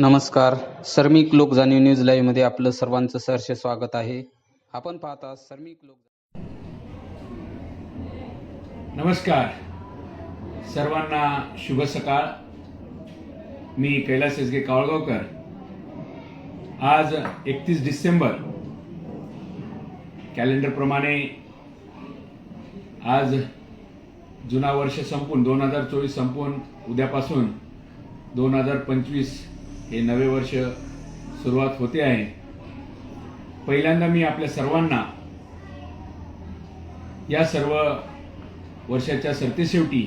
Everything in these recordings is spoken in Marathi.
नमस्कार. सर्मिक लोक जाणीव न्यूज लाईव्हमध्ये आपलं सर्वांचं सहर्ष स्वागत आहे. आपण पाहता सर्मिक लोक नमस्कार. सर्वांना शुभ सकाळ. मी कैलास एसगे कावळगावकर. आज एकतीस डिसेंबर. कॅलेंडरप्रमाणे आज जुना वर्ष संपून दोन हजार चोवीस संपून उद्यापासून दोन हजार पंचवीस हे नवे वर्ष सुरुवात होते आहे. पहिल्यांदा मी आपल्या सर्वांना या सर्व वर्षाच्या सरतेशेवटी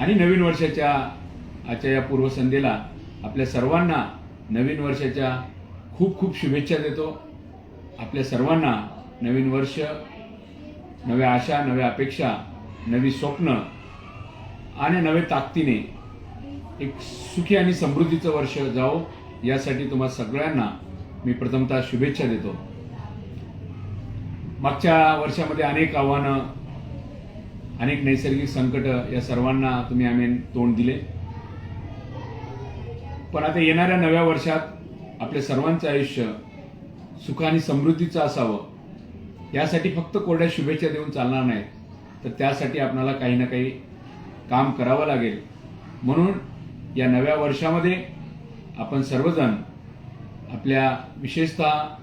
आणि नवीन वर्षाच्या आजच्या या पूर्वसंध्येला आपल्या सर्वांना नवीन वर्षाच्या खूप खूप शुभेच्छा देतो. आपल्या सर्वांना नवीन वर्ष नव्या आशा नव्या अपेक्षा नवी स्वप्न आणि नवे ताकदीने एक सुखी आणि समृद्धीचं वर्ष जावो यासाठी तुम्हा सगळ्यांना मी प्रथमतः शुभेच्छा देतो. मागच्या वर्षामध्ये अनेक आव्हानं अनेक नैसर्गिक संकट या सर्वांना तुम्ही आम्ही तोंड दिले. पण आता येणाऱ्या नव्या वर्षात आपल्या सर्वांचं आयुष्य सुख आणि समृद्धीचं असावं यासाठी फक्त कोरड्या शुभेच्छा देऊन चालणार नाहीत. तर त्यासाठी आपल्याला काही ना काही काम करावं लागेल. म्हणून या नव्या वर्षामध्ये आपण सर्वजण आपल्या विशेषतः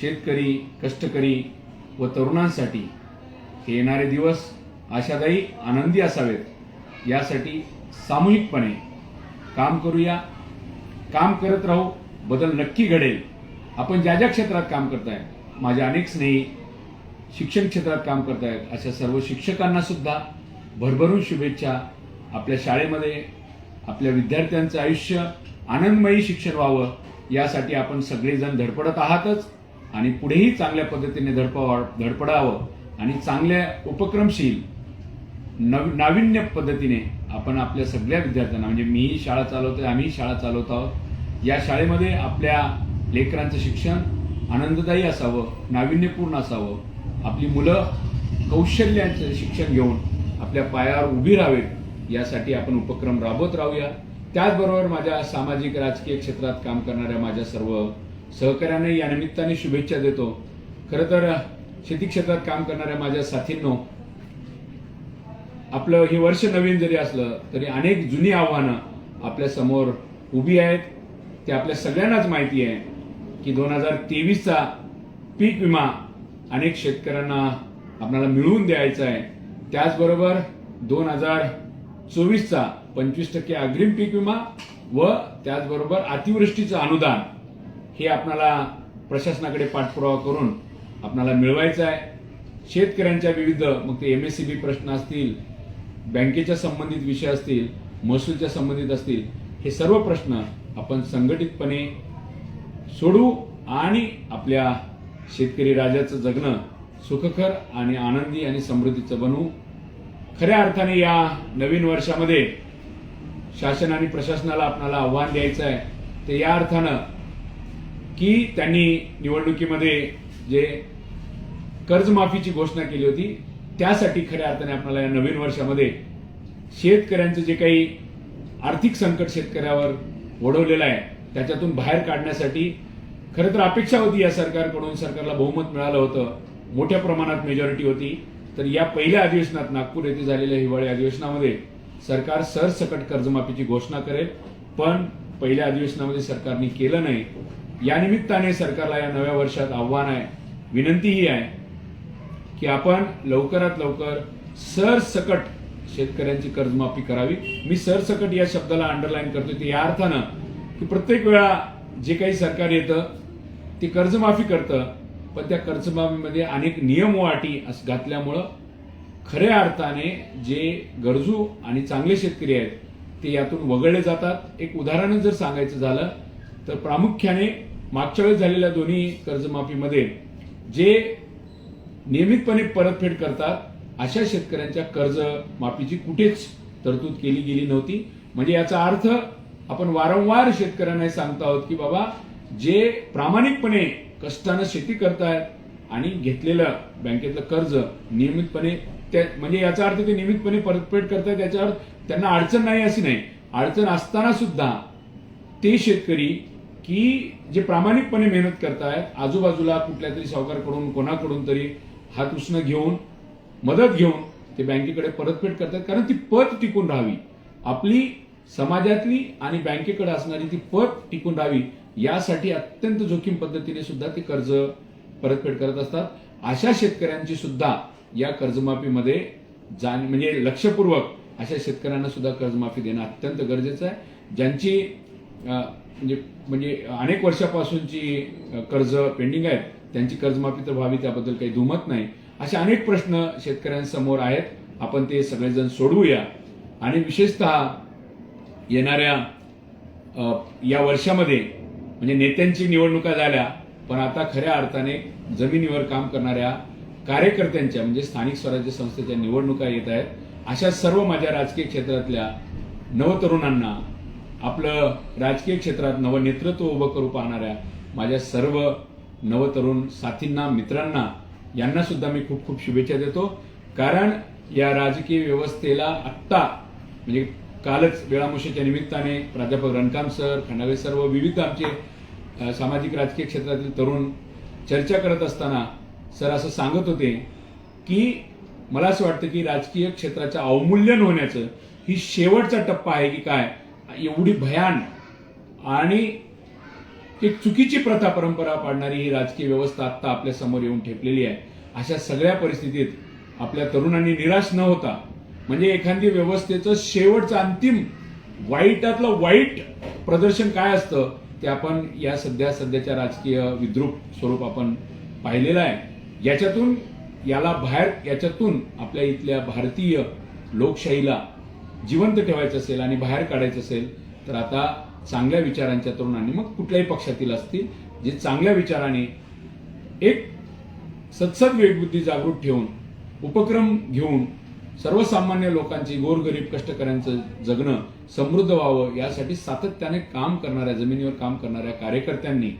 शेतकरी कष्टकरी व तरुणांसाठी हे येणारे दिवस आशादायी आनंदी असावेत. यासाठी सामूहिकपणे काम करूया. काम करत राहू बदल नक्की घडेल. आपण ज्या ज्या क्षेत्रात काम करताय माझ्या अनेक स्नेही शिक्षण क्षेत्रात काम करतायत अशा सर्व शिक्षकांना सुद्धा भरभरून शुभेच्छा आपल्या शाळेमध्ये आपल्या विद्यार्थ्यांचं आयुष्य आनंदमयी शिक्षण व्हावं यासाठी आपण सगळेजण धडपडत आहातच. आणि पुढेही चांगल्या पद्धतीने धडपवा धडपडावं आणि चांगल्या उपक्रमशील नव नाविन्य पद्धतीने आपण आपल्या सगळ्या विद्यार्थ्यांना म्हणजे मीही शाळा चालवतोय आम्ही शाळा चालवत आहोत. या शाळेमध्ये आपल्या लेकरांचं शिक्षण आनंददायी असावं नाविन्यपूर्ण असावं. आपली मुलं कौशल्याचं शिक्षण घेऊन आपल्या पायावर उभी राहावेत. यासाठी आपण उपक्रम राबवत राहूया. त्याचबरोबर माझ्या सामाजिक राजकीय क्षेत्रात काम करणाऱ्या माझ्या सर्व सहकाऱ्यांना या निमित्ताने शुभेच्छा देतो. खरं तर शेती क्षेत्रात काम करणाऱ्या माझ्या साथींनो आपलं हे वर्ष नवीन जरी असलं तरी अनेक जुनी आव्हानं आपल्यासमोर उभी आहेत. ते आपल्या सगळ्यांनाच माहिती आहे की दोन हजार तेवीसचा पीक विमा अनेक शेतकऱ्यांना आपल्याला मिळवून द्यायचा आहे. त्याचबरोबर दोन हजार चोवीसचा पंचवीस टक्के अग्रिम पीक विमा व त्याचबरोबर अतिवृष्टीचं अनुदान हे आपणाला प्रशासनाकडे पाठपुरावा करून आपणाला मिळवायचं आहे. शेतकऱ्यांच्या विविध मग ते एम एस सी बी प्रश्न असतील बँकेच्या संबंधित विषय असतील महसूलच्या संबंधित असतील हे सर्व प्रश्न आपण संघटितपणे सोडू आणि आपल्या शेतकरी राजाचं जगणं सुखकर आणि आनंदी आणि समृद्धीचं बनवू खऱ्या अर्थाने या नवीन वर्षामध्ये शासन आणि प्रशासनाला आपल्याला आव्हान द्यायचं आहे. ते या अर्थानं की त्यांनी निवडणुकीमध्ये जे कर्जमाफीची घोषणा केली होती त्यासाठी खऱ्या अर्थाने आपल्याला या नवीन वर्षामध्ये शेतकऱ्यांचं जे काही आर्थिक संकट शेतकऱ्यावर ओढवलेलं आहे त्याच्यातून बाहेर काढण्यासाठी खरं तर अपेक्षा होती या सरकारकडून. सरकारला बहुमत मिळालं होतं. मोठ्या प्रमाणात मेजॉरिटी होती. तर या पहिल्या अधिवेशनात नागपूर येथे झालेल्या हिवाळी अधिवेशनामध्ये सरकार सरसकट कर्जमाफीची घोषणा करेल पण पहिल्या अधिवेशनामध्ये सरकारने केलं नाही. या निमित्ताने सरकारला या नव्या वर्षात आव्हान आहे विनंती ही आहे की आपण लवकरात लवकर सरसकट शेतकऱ्यांची कर्जमाफी करावी. मी सरसकट या शब्दाला अंडरलाईन करतो ते या अर्थानं की प्रत्येक वेळा जे काही सरकार येतं ते कर्जमाफी करतं पण त्या कर्जमाफीमध्ये अनेक नियम व अटी अस- घातल्यामुळं खऱ्या अर्थाने जे गरजू आणि चांगले शेतकरी आहेत ते यातून वगळले जातात. एक उदाहरण जर सांगायचं झालं तर प्रामुख्याने मागच्या वेळेस झालेल्या दोन्ही कर्जमाफीमध्ये जे नियमितपणे परतफेड करतात अशा शेतकऱ्यांच्या कर्ज माफीची कुठेच तरतूद केली गेली नव्हती. म्हणजे याचा अर्थ आपण वारंवार शेतकऱ्यांना हे सांगतो आहोत की बाबा जे प्रामाणिकपणे कष्टानं शेती करतायत आणि घेतलेलं बँकेतलं कर्ज नियमितपणे त्या म्हणजे याचा अर्थ ते नियमितपणे परतफेड करतायत त्याच्यावर त्यांना अडचण नाही अशी नाही. अडचण असताना सुद्धा ते शेतकरी की जे प्रामाणिकपणे मेहनत करतायत आजूबाजूला कुठल्या तरी सावकारकडून कोणाकडून तरी हात उष्ण घेऊन मदत घेऊन ते बँकेकडे परतफेड करतात कारण ती पत टिकून राहावी. आपली समाजातली आणि बँकेकडे असणारी ती पत टिकून राहावी. यासाठी अत्यंत जोखीम पद्धतीने सुद्धा ते कर्ज परतफेड करत असतात. अशा शेतकऱ्यांची सुद्धा या कर्जमाफीमध्ये जाण म्हणजे लक्षपूर्वक अशा शेतकऱ्यांना सुद्धा कर्जमाफी देणं अत्यंत गरजेचं आहे. ज्यांची म्हणजे म्हणजे अनेक वर्षापासूनची कर्ज पेंडिंग आहेत त्यांची कर्जमाफी तर व्हावी त्याबद्दल काही दुमत नाही. असे अनेक प्रश्न शेतकऱ्यांसमोर आहेत. आपण ते सगळेजण सोडवूया. आणि विशेषतः येणाऱ्या या वर्षामध्ये म्हणजे नेत्यांची निवडणुका झाल्या पण आता खऱ्या अर्थाने जमिनीवर काम करणाऱ्या कार्यकर्त्यांच्या म्हणजे स्थानिक स्वराज्य संस्थेच्या निवडणुका येत आहेत. अशा सर्व माझ्या राजकीय क्षेत्रातल्या नवतरुणांना आपलं राजकीय क्षेत्रात नवनेतृत्व उभं करू पाहणाऱ्या माझ्या सर्व नवतरुण साथींना मित्रांना यांना सुद्धा मी खूप खूप शुभेच्छा देतो. कारण या राजकीय व्यवस्थेला आत्ता म्हणजे कालच वेळामुशीच्या निमित्ताने प्राध्यापक रणकाम सर खंडावे सर व विविध आमचे सामाजिक राजकीय क्षेत्रातील तरुण चर्चा करत असताना सर असं सांगत होते की मला असं वाटतं की राजकीय क्षेत्राचं अवमूल्यन होण्याचं ही शेवटचा टप्पा आहे की काय एवढी भयान आणि एक चुकीची प्रथा परंपरा पाडणारी ही राजकीय व्यवस्था आत्ता आपल्यासमोर येऊन ठेपलेली आहे. अशा सगळ्या परिस्थितीत आपल्या तरुणांनी निराश न होता म्हणजे एखादी व्यवस्थेचं शेवटचं अंतिम वाईटातलं वाईट प्रदर्शन काय असतं ते आपण या सध्या सध्याच्या राजकीय विद्रूप स्वरूप आपण पाहिलेलं आहे. याच्यातून याला बाहेर याच्यातून आपल्या इथल्या भारतीय लोकशाहीला जिवंत ठेवायचं असेल आणि बाहेर काढायचं असेल तर आता चांगल्या विचारांच्या तरुणांनी मग कुठल्याही पक्षातील असतील जे चांगल्या विचाराने एक सत्सद वेगबुद्धी जागृत ठेवून उपक्रम घेऊन सर्वसामान्य लोकांची गोरगरीब कष्टकऱ्यांचं जगणं समृद्ध व्हावं यासाठी सातत्याने काम करणाऱ्या जमिनीवर काम करणाऱ्या कार्यकर्त्यांनी